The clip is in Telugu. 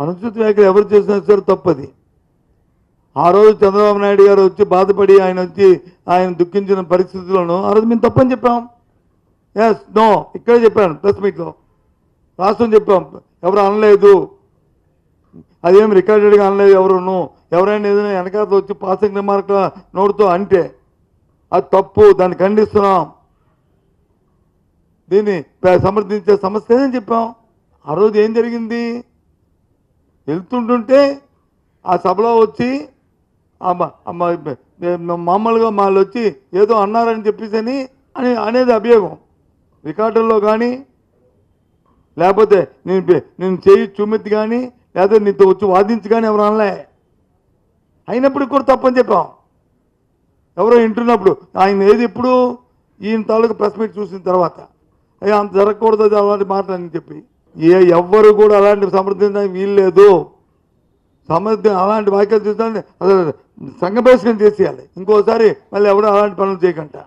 అనుచిత వ్యాఖ్యలు ఎవరు చేసినా సరే తప్పది. ఆ రోజు చంద్రబాబు నాయుడు గారు వచ్చి బాధపడి ఆయన వచ్చి ఆయన దుఃఖించిన పరిస్థితుల్లోనూ ఆ రోజు మేము తప్పని చెప్పాం. ఎస్ నో ఇక్కడే చెప్పాను ప్రెస్ మీట్లో. రాష్ట్రం చెప్పాం ఎవరు అనలేదు. అదేం రికార్డెడ్గా అనలేదు ఎవరును. ఎవరైనా ఏదైనా వెనకాల వచ్చి పాసింగ్ రిమార్క్ నోటుతో అంటే అది తప్పు దాన్ని ఖండిస్తున్నాం. దీన్ని సమర్థించే సమస్య అని చెప్పాం. ఆ రోజు ఏం జరిగింది? వెళ్తుంటుంటే ఆ సభలో వచ్చి మామూలుగా వాళ్ళు వచ్చి ఏదో అన్నారని చెప్పేసి అని అనేది అభియోగం. రికార్డుల్లో కానీ లేకపోతే నేను నేను చేయి చూమెత్తి కానీ లేకపోతే నీతో వచ్చి వాదించి కానీ ఎవరు అనలే. అయినప్పటికి కూడా తప్పని చెప్పాం. ఎవరో వింటున్నప్పుడు ఆయన ఏది ఇప్పుడు ఈయన తాలూకు ప్రెస్ మీట్ చూసిన తర్వాత. అయ్యా అంత జరగకూడదు అలాంటి అలాంటి మాటలని చెప్పి. ఏ ఎవ్వరు కూడా అలాంటి సమర్థించడానికి వీల్లేదు సమర్థం అలాంటి వాక్యాలు చూస్తాను అసలు సంఘ బహిష్కరణ చేసేయాలి. ఇంకోసారి మళ్ళీ ఎవరు అలాంటి పనులు చేయకుండా